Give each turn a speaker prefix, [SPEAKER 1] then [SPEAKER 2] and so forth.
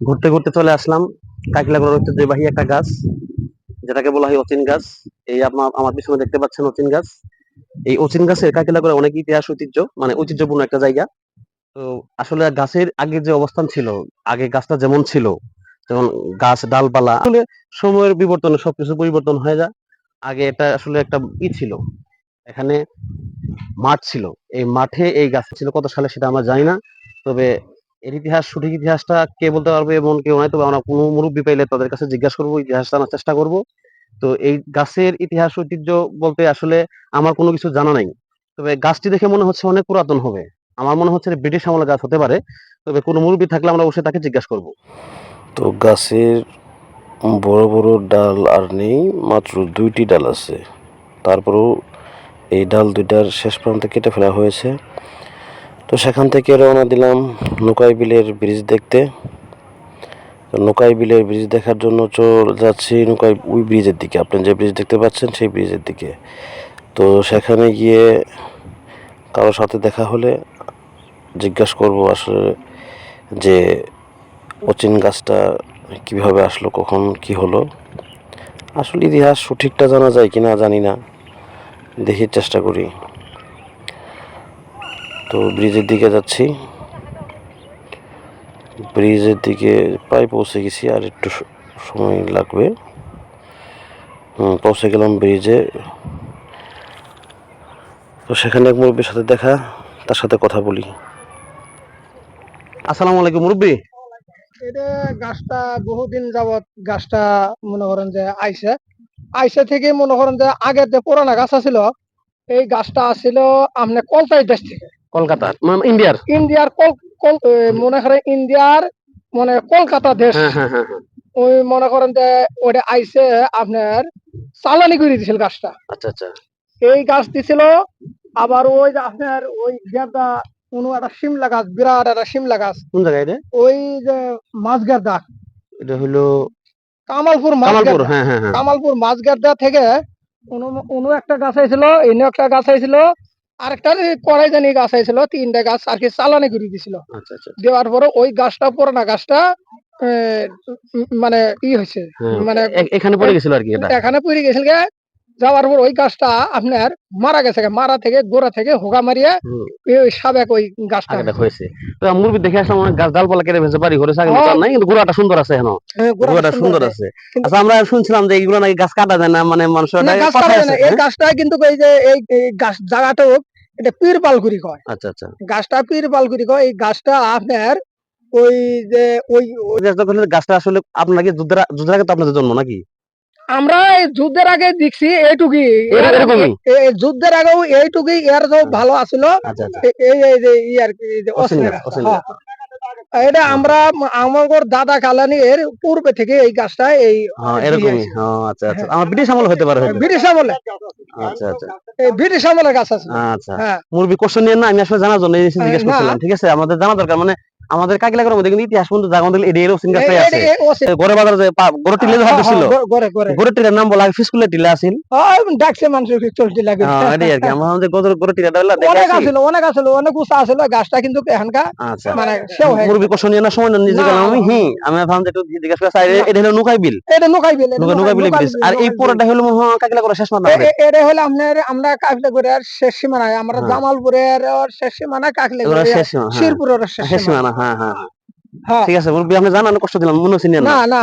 [SPEAKER 1] ঘুরতে ঘুরতে চলে আসলাম। কাকিলাগড়ের ঐতিহ্যবাহী একটা গাছ, যেটাকে বলা হয় অচিন গাছ। এই আমার পিছনে দেখতে পাচ্ছেন অচিন গাছ। এই অচিন গাছের কাকিলাগড়ে অনেক ইতিহাস, ঐতিহ্য মানে ঐতিহ্যপূর্ণ একটা জায়গা। তো আসলে গাছের আগে যে অবস্থান ছিল, আগে গাছটা যেমন ছিল যেমন গাছ, ডালপালা, আসলে সময়ের বিবর্তনে সবকিছু পরিবর্তন হয়ে যায়। আগে এটা আসলে একটা ই ছিল, এখানে মাঠ ছিল। এই মাঠে এই গাছ ছিল, কত সালে সেটা আমরা জানি না। তবে এর ইতিহাস, সঠিক ইতিহাসটা কে বলতে পারবে এমন কেউ নাই, তবে আমরা কোনো মুরব্বী পাইলে তাদের কাছে জিজ্ঞাসা করব, ইতিহাস জানার চেষ্টা করব। তো এই গাছের ইতিহাস, ঐতিহ্য বলতে আসলে আমার কোনো কিছু জানা নাই। তবে গাছটি দেখে মনে হচ্ছে অনেক পুরাতন হবে। আমার মনে হচ্ছে ব্রিটিশ আমলের গাছ হতে পারে। তবে কোনো মুরব্বী থাকলে আমরা অবশ্যই তাকে জিজ্ঞাসা করব।
[SPEAKER 2] তো গাছের বড় বড় ডাল আর নেই, মাত্র দুইটি ডাল আছে। তারপরেও এই ডাল দুইটার শেষ প্রান্তে কেটে ফেলা হয়েছে। তো সেখান থেকে রওনা দিলাম নৌকাই বিলের ব্রিজ দেখতে। নৌকাই বিলের ব্রিজ দেখার জন্য চল যাচ্ছি নৌকাই ওই ব্রিজের দিকে। আপনি যে ব্রিজ দেখতে পাচ্ছেন সেই ব্রিজের দিকে। তো সেখানে গিয়ে কারোর সাথে দেখা হলে জিজ্ঞাসা করব আসলে যে অচিন গাছটা কীভাবে আসলো, কখন কি হলো। আসলে ইতিহাস সঠিকটা জানা যায় কিনা জানি না। দেখি, চেষ্টা করি। তো ব্রিজের দিকে যাচ্ছি। ব্রিজের দিকে প্রায় পৌঁছে গেছি আর একটু সময় লাগবে। হুম, পৌঁছে গেলাম ব্রিজে। তো সেখানে এক মুরব্বীর সাথে দেখা তার সাথে কথা বলি।
[SPEAKER 1] আসসালামু আলাইকুম মুরব্বী।
[SPEAKER 3] এটা গাছটা বহুদিন যাবত গাছটা মনে করেন যে আইসে আইসে থেকে মনে করেন যে আগের যে পুরানা গাছ ছিল এই গাছটা আছিল আপনি কলকাতা দেশ থেকে।
[SPEAKER 1] কলকাতা মানে ইন্ডিয়ার?
[SPEAKER 3] ইন্ডিয়ার কল কল মনে করেন ইন্ডিয়ার মানে কলকাতা দেশ।
[SPEAKER 1] হ্যাঁ হ্যাঁ হ্যাঁ।
[SPEAKER 3] ওই মনে করেন যে ওটা আইসে আপনার চালানি করে দিছিল গাছটা।
[SPEAKER 1] আচ্ছা আচ্ছা।
[SPEAKER 3] এই গাছ দিছিল আবার ওই যে আপনার ওই গেদা কোনো একটা শিমলা গাছ বিরাট একটা শিমলা গাছ।
[SPEAKER 1] কোন জায়গায়
[SPEAKER 3] ওই যে মাছ গেদা
[SPEAKER 1] এটা হলো
[SPEAKER 3] কামালপুর মাছ
[SPEAKER 1] কামালপুর
[SPEAKER 3] গেদা
[SPEAKER 1] হ্যাঁ হ্যাঁ হ্যাঁ।
[SPEAKER 3] কামালপুর মাছগাড্ডা থেকে কোনো- কোনো একটা গাছ আইছিল এনে একটা গাছ আইছিল আরেকটা কড়াই জানি গাছ আইছিল তিনটা গাছ আর কি চালানি করে দিছিল।
[SPEAKER 1] আচ্ছা আচ্ছা।
[SPEAKER 3] দেওয়ার পরে ওই গাছটা পুরোনা গাছটা মানে ই হয়েছে
[SPEAKER 1] হ্যাঁ,
[SPEAKER 3] মানে
[SPEAKER 1] এখানে পড়ে গেছিল আর কি
[SPEAKER 3] এখানে পড়ে গেছিল যাওয়ার পর ওই গাছটা আপনার মারা গেছে মারা থেকে গোড়া থেকে হোগা মারিয়ে ওই সাবেক ওই গাছটা
[SPEAKER 1] হয়েছে তো মুরবি দেখে আসলাম অনেক গাছ ডালপালা কেটে ফেলছে বাড়ি ঘরে। নাই কিন্তু গোড়াটা সুন্দর আছে এখন
[SPEAKER 3] হ্যাঁ, গোড়াটা
[SPEAKER 1] সুন্দর
[SPEAKER 3] আছে।
[SPEAKER 1] আচ্ছা আমরা শুনছিলাম যে এইগুলো নাকি গাছ কাটা যায় না মানে মানুষের।
[SPEAKER 3] এই
[SPEAKER 1] হ্যাঁ?
[SPEAKER 3] গাছটা কিন্তু এই যে এই গাছ জায়গাটা এটা পীর পালগুড়ি কয়
[SPEAKER 1] আচ্ছা আচ্ছা
[SPEAKER 3] গাছটা পীর পালগুড়ি কয় এই গাছটা আপনার ওই যে ওই
[SPEAKER 1] গাছটা আসলে আপনাকে যুদ্ধের আ- তো আপনাদের জন্ম নাকি
[SPEAKER 3] আমরা এই যুদ্ধের আগে দেখছি এইটুকুই।
[SPEAKER 1] এর- এরকমই?
[SPEAKER 3] এ- এ যুদ্ধের আগেও এইটুকুই এর ভালো
[SPEAKER 1] আচ্ছা আচ্ছা।
[SPEAKER 3] এ- এই এই আর কি এই যে
[SPEAKER 1] গাছ,
[SPEAKER 3] গাছ,
[SPEAKER 1] অসীম
[SPEAKER 3] হ্যাঁ। এটা আমরা আমার দাদা কালানি এর পূর্বে থেকে এই গাছটা এই
[SPEAKER 1] হ্যাঁ এরকমই। হ্যাঁ আচ্ছা আচ্ছা। আমার ব্রিটিশ আমল হতে পারে।
[SPEAKER 3] ব্রিটিশ আমলে।
[SPEAKER 1] আচ্ছা আচ্ছা।
[SPEAKER 3] এই ব্রিটিশ আমলের গাছ আছে।
[SPEAKER 1] আচ্ছা। মুরবি কোশ্চেন নিয়ে না আমি আসলে জানার জন্য এই জিনিস জিজ্ঞেস। করছিলাম ঠিক আছে? আমাদের জানা দরকার মানে আমাদের কাকিলাগড়ের মধ্যে কিন্তু ইতিহাস পর্যন্ত জায়গা মধ্যে এডি এরকম গাছটাই
[SPEAKER 3] এই-
[SPEAKER 1] আছে। গড়ে বাজার যে গড়ে টিলে
[SPEAKER 3] হ্যাঁ,
[SPEAKER 1] ভাবছিল
[SPEAKER 3] হ্যাঁ, গড়ে গড়ে
[SPEAKER 1] গড়ে। নাম বলা ফিসকুলের টিলা আছিল
[SPEAKER 3] ওই ডাকছে মানুষ চলতে লাগে
[SPEAKER 1] হ্যাঁ এটাই আর কি। আমরা ভাবলাম যে গড়ে গড়ে টিলাটা হলো
[SPEAKER 3] অনেক। আছিল অনেক আছিল অনেক উঁচা আছিল গাছটা কিন্তু এখানকার
[SPEAKER 1] আচ্ছা।
[SPEAKER 3] মানে সেও হয়ে।
[SPEAKER 1] মুরবি কোশ্চেন না সময় নেন নিজে গেলাম আমি
[SPEAKER 3] না।
[SPEAKER 1] হি। আমি ভাবলাম যে একটু জিজ্ঞাসা করে
[SPEAKER 3] না।
[SPEAKER 1] এটা হলো নুকাই বিল?
[SPEAKER 3] এটা নৌকাই বিল
[SPEAKER 1] নুকাই বিল। আর এই পুরোটা হলো হয় কাকিলাগড় শেষ মাথা
[SPEAKER 3] এ- এ- এটা হলো আপনার আমরা কাকলেগুড়ের শেষ সীমানা আমরা
[SPEAKER 1] হ্যাঁ।
[SPEAKER 3] জামালপুরের শেষ সীমানা
[SPEAKER 1] এগুলো
[SPEAKER 3] কাকলেগুড়িয়া
[SPEAKER 1] শেষ সীমা, হ্যাঁ।
[SPEAKER 3] শিরপুরের শেষ
[SPEAKER 1] শেষ
[SPEAKER 3] সীমানা
[SPEAKER 1] সীমানা হ্যাঁ হ্যাঁ হ্যাঁ।
[SPEAKER 3] হ্যাঁ।
[SPEAKER 1] ঠিক আছে আমি আপনি জানান কষ্ট দিলাম মনে হচ্ছে
[SPEAKER 3] না না